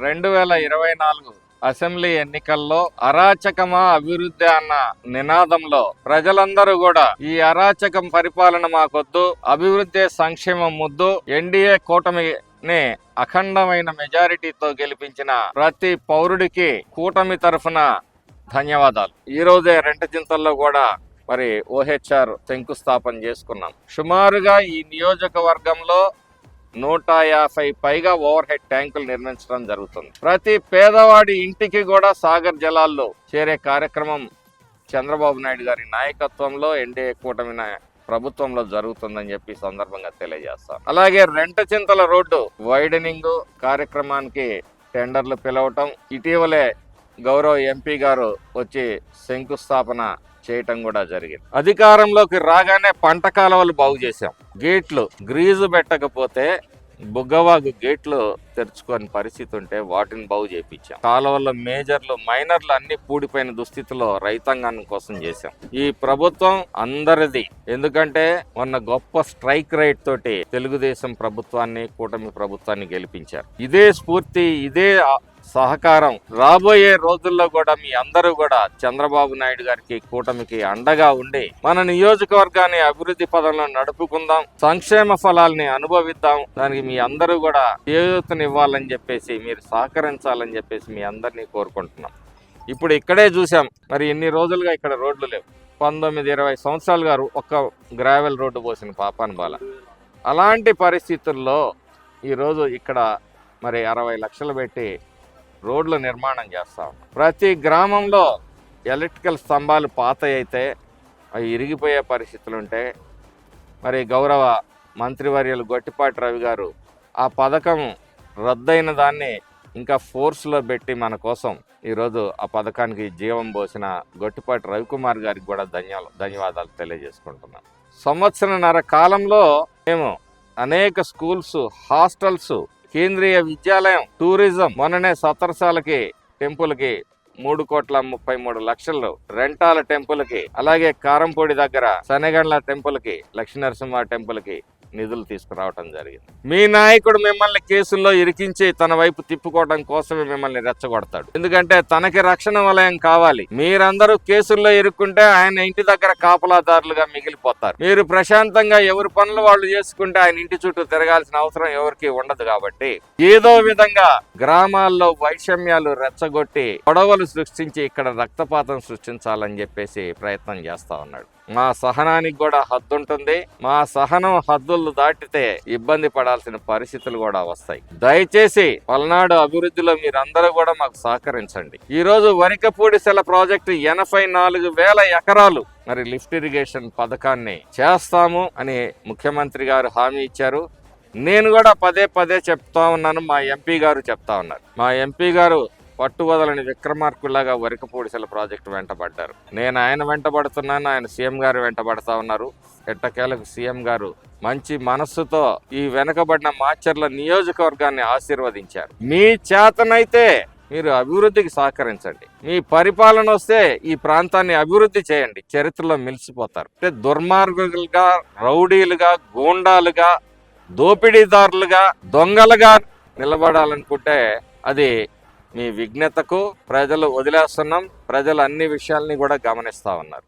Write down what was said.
రెండు వేల ఇరవై నాలుగు అసెంబ్లీ ఎన్నికల్లో అరాచకమా అభివృద్ధి అన్న నినాదంలో ప్రజలందరూ కూడా ఈ అరాచకం పరిపాలన మాకొద్దు అభివృద్ధి సంక్షేమం ముద్దు ఎన్డీఏ కూటమిని అఖండమైన మెజారిటీతో గెలిపించిన ప్రతి పౌరుడికి కూటమి తరఫున ధన్యవాదాలు. ఈరోజే రోజే రెంటచింతల్లో కూడా మరి ఓహెచ్ఆర్ శంకుస్థాపన చేసుకున్నాం. సుమారుగా ఈ నియోజకవర్గంలో నూట యాభై పైగా ఓవర్ హెడ్ ట్యాంకులు నిర్మించడం జరుగుతుంది. ప్రతి పేదవాడి ఇంటికి కూడా సాగర్ జలాల్లో చేరే కార్యక్రమం చంద్రబాబు నాయుడు గారి నాయకత్వంలో ఎన్డీఏ కూటమి ప్రభుత్వంలో జరుగుతుందని చెప్పి సందర్భంగా తెలియజేస్తాం అలాగే రెంట చింతల రోడ్డు వైడనింగ్ కార్యక్రమానికి టెండర్లు పిలవటం ఇటీవలే గౌరవ ఎంపీ గారు వచ్చి శంకుస్థాపన చేయటం కూడా జరిగింది. అధికారంలోకి రాగానే పంట కాలువలు బాగు చేశాం. గేట్లు గ్రీజు పెట్టకపోతే బుగ్గవాగు గేట్లు తెరుచుకొని పరిస్థితి ఉంటే వాటిని బాగు చేయించాం. కాలువల్లో మేజర్లు మైనర్లు అన్ని పూడిపోయిన దుస్థితిలో రైతాంగాన్ని కోసం చేశాం. ఈ ప్రభుత్వం అందరిది. ఎందుకంటే మొన్న గొప్ప స్ట్రైక్ రేట్ తోటి తెలుగుదేశం ప్రభుత్వాన్ని కూటమి ప్రభుత్వాన్ని గెలిపించారు. ఇదే స్ఫూర్తి ఇదే సహకారం. రాబోయే రోజుల్లో కూడా మీ అందరూ కూడా చంద్రబాబు నాయుడు గారికి కూటమికి అండగా ఉండి మన నియోజకవర్గాన్ని అభివృద్ధి పదంలో నడుపుకుందాం సంక్షేమ ఫలాల్ని అనుభవిద్దాం. దానికి మీ అందరూ కూడా చేయూతనివ్వాలని చెప్పేసి మీరు సహకరించాలని చెప్పేసి మీ అందరినీ కోరుకుంటున్నాం. ఇప్పుడు ఇక్కడే చూసాం మరి ఎన్ని రోజులుగా ఇక్కడ రోడ్లు లేవు. పంతొమ్మిది ఇరవై సంవత్సరాలు గారు ఒక్క గ్రావెల్ రోడ్డు పోసిన పాపాన్ బాల. అలాంటి పరిస్థితుల్లో ఈరోజు ఇక్కడ మరి అరవై లక్షలు పెట్టి రోడ్ల నిర్మాణం చేస్తాం ప్రతి గ్రామంలో ఎలక్ట్రికల్ స్తంభాలు పాత అయితే అవి ఇరిగిపోయే పరిస్థితులు ఉంటే మరి గౌరవ మంత్రివర్యులు గొట్టిపాటి రవి గారు ఆ పథకం రద్దయిన దాన్ని ఇంకా ఫోర్స్లో పెట్టి మన కోసం ఈరోజు ఆ పథకానికి జీవం పోసిన గొట్టిపాటి రవికుమార్ గారికి కూడా ధన్య ధన్యవాదాలు తెలియజేసుకుంటున్నాం సంవత్సరన్నర కాలంలో మేము అనేక స్కూల్స్ హాస్టల్స్ కేంద్రీయ విద్యాలయం టూరిజం మొన్ననే సత్తరసాలకి టెంపుల్కి మూడు కోట్ల ముప్పై మూడు లక్షలు. రెంటాల టెంపుల్కి అలాగే కారంపొడి దగ్గర శనగండ్ల టెంపుల్కి లక్ష్మీనరసింహ టెంపుల్కి. నిధులు తీసుకురావటం జరిగింది. మీ నాయకుడు మిమ్మల్ని కేసుల్లో ఇరికించి తన వైపు తిప్పుకోవడం కోసమే మిమ్మల్ని రెచ్చగొడతాడు. ఎందుకంటే తనకి రక్షణ వలయం కావాలి. మీరందరూ కేసుల్లో ఇరుక్కుంటే ఆయన ఇంటి దగ్గర కాపలాదారులుగా మిగిలిపోతారు. మీరు ప్రశాంతంగా ఎవరి పనులు వాళ్ళు చేసుకుంటే ఆయన ఇంటి చుట్టూ తిరగాల్సిన అవసరం ఎవరికి ఉండదు కాబట్టి ఏదో విధంగా గ్రామాల్లో వైషమ్యాలు రెచ్చగొట్టి గొడవలు సృష్టించి ఇక్కడ రక్తపాతం సృష్టించాలని చెప్పేసి ప్రయత్నం చేస్తా ఉన్నాడు. మా సహనానికి కూడా హద్దు ఉంటుంది మా సహనం హద్దులు దాటితే ఇబ్బంది పడాల్సిన పరిస్థితులు కూడా వస్తాయి. దయచేసి పల్నాడు అభివృద్ధిలో మీరందరూ కూడా మాకు సహకరించండి. ఈరోజు వరికపూడి సెల ప్రాజెక్టు ఎనభై నాలుగు వేల ఎకరాలు మరి లిఫ్ట్ ఇరిగేషన్ పథకాన్ని చేస్తాము అని ముఖ్యమంత్రి గారు హామీ ఇచ్చారు. నేను కూడా పదే పదే చెప్తా ఉన్నాను. మా ఎంపీ గారు చెప్తా ఉన్నారు. మా ఎంపీ గారు పట్టువదలని విక్రమార్కుల్లాగా వరికపూడిసెల ప్రాజెక్టు వెంటబడ్డారు. నేను ఆయన వెంటబడుతున్నాను ఆయన సీఎం గారు వెంటబడతా ఉన్నారు. ఎట్టకేలకు సీఎం గారు మంచి మనస్సుతో ఈ వెనకబడిన మాచర్ల నియోజకవర్గాన్ని ఆశీర్వదించారు. మీ చేతనైతే మీరు అభివృద్ధికి సహకరించండి. మీ పరిపాలన వస్తే ఈ ప్రాంతాన్ని అభివృద్ధి చేయండి. చరిత్రలో మిలిసిపోతారు. అంటే దుర్మార్గులుగా రౌడీలుగా గూండాలుగా దోపిడీదారులుగా దొంగలుగా నిలబడాలనుకుంటే అది మీ విఘ్నతకు ప్రజలు వదిలేస్తున్నాం. ప్రజలు అన్ని విషయాల్ని కూడా గమనిస్తా ఉన్నారు.